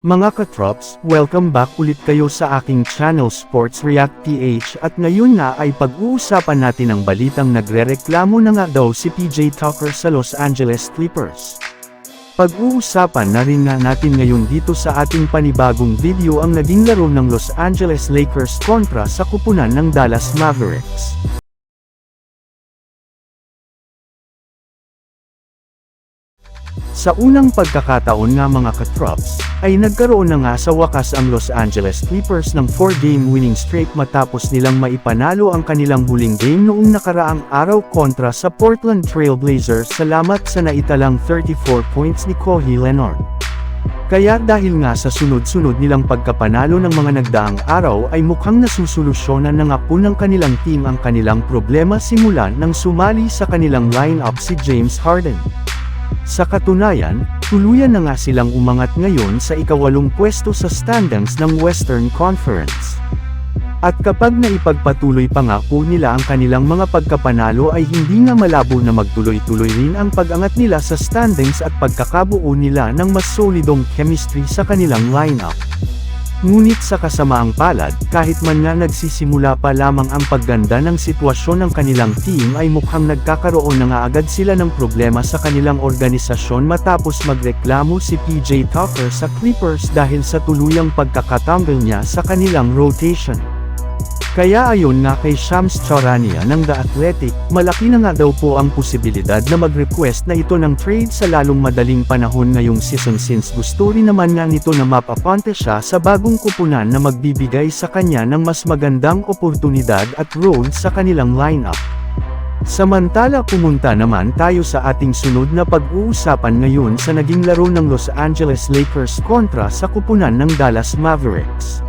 Mga katrops, welcome back ulit kayo sa aking channel Sports React PH at ngayon nga ay pag-uusapan natin ang balitang nagrereklamo na nga daw si PJ Tucker sa Los Angeles Clippers. Pag-uusapan na rin nga natin ngayon dito sa ating panibagong video ang naging laro ng Los Angeles Lakers kontra sa kupunan ng Dallas Mavericks. Sa unang pagkakataon nga mga katrops, ay nagkaroon na nga sa wakas ang Los Angeles Clippers ng 4-game winning streak matapos nilang maipanalo ang kanilang huling game noong nakaraang araw kontra sa Portland Trail Blazers salamat sa naitalang 34 points ni Kohi Leonard. Kaya dahil nga sa sunod-sunod nilang pagkapanalo ng mga nagdaang araw ay mukhang nasusolusyonan na nga po ng kanilang team ang kanilang problema simulan nang sumali sa kanilang lineup si James Harden. Sa katunayan, tuluyan na nga silang umangat ngayon sa ikawalong pwesto sa standings ng Western Conference. At kapag naipagpatuloy pa nga po nila ang kanilang mga pagkapanalo ay hindi nga malabo na magtuloy-tuloy rin ang pag-angat nila sa standings at pagkakabuo nila ng mas solidong chemistry sa kanilang lineup. Ngunit sa kasamaang palad, kahit man nga nagsisimula pa lamang ang pagganda ng sitwasyon ng kanilang team ay mukhang nagkakaroon na nga agad sila ng problema sa kanilang organisasyon matapos magreklamo si PJ Tucker sa Clippers dahil sa tuluyang pagkakatambil niya sa kanilang rotation. Kaya ayon nga kay Shams Charania ng The Athletic, malaki na nga daw po ang posibilidad na mag-request na ito ng trade sa lalong madaling panahon ngayong season since gusto rin naman nga nito na mapaponte siya sa bagong kupunan na magbibigay sa kanya ng mas magandang oportunidad at role sa kanilang lineup. Samantala pumunta naman tayo sa ating sunod na pag-uusapan ngayon sa naging laro ng Los Angeles Lakers kontra sa kupunan ng Dallas Mavericks.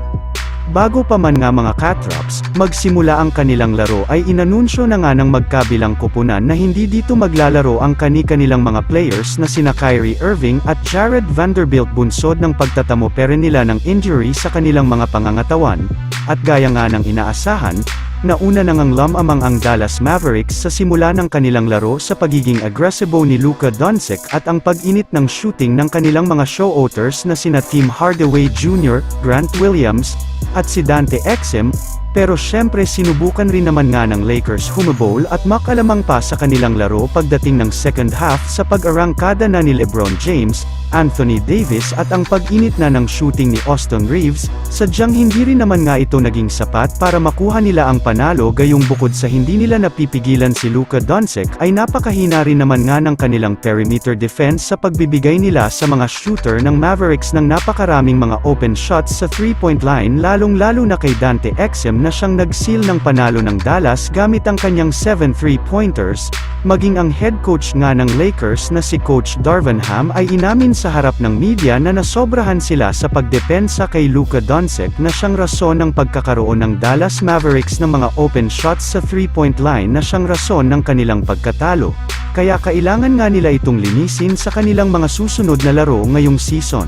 Bago pa man nga mga Catrops, magsimula ang kanilang laro ay inanunsyo na nga ng magkabilang kupunan na hindi dito maglalaro ang kani-kanilang mga players na sina Kyrie Irving at Jared Vanderbilt bunsod ng pagtatamo pere nila ng injury sa kanilang mga pangangatawan, at gaya nga ng inaasahan, Nauna nang ang lamamang ang Dallas Mavericks sa simula ng kanilang laro sa pagiging agresibo ni Luka Doncic at ang pag-init ng shooting ng kanilang mga show-outers na sina Tim Hardaway Jr., Grant Williams, at si Dante Exum, pero syempre sinubukan rin naman nga ng Lakers humabol at makalamang pa sa kanilang laro pagdating ng second half sa pag-arangkada na ni LeBron James, Anthony Davis at ang pag-init na ng shooting ni Austin Reeves, sadyang hindi rin naman nga ito naging sapat para makuha nila ang panalo gayong bukod sa hindi nila napipigilan si Luka Doncic ay napakahina rin naman nga ng kanilang perimeter defense sa pagbibigay nila sa mga shooter ng Mavericks ng napakaraming mga open shots sa 3-point line lalong-lalo na kay Dante Exum na siyang nag-seal ng panalo ng Dallas gamit ang kanyang 7 3-pointers, maging ang head coach nga ng Lakers na si Coach Darvin Ham ay inamin sa harap ng media na nasobrahan sila sa pagdepensa kay Luka Doncic na siyang rason ng pagkakaroon ng Dallas Mavericks ng mga open shots sa 3-point line na siyang rason ng kanilang pagkatalo. Kaya kailangan nga nila itong linisin sa kanilang mga susunod na laro ngayong season.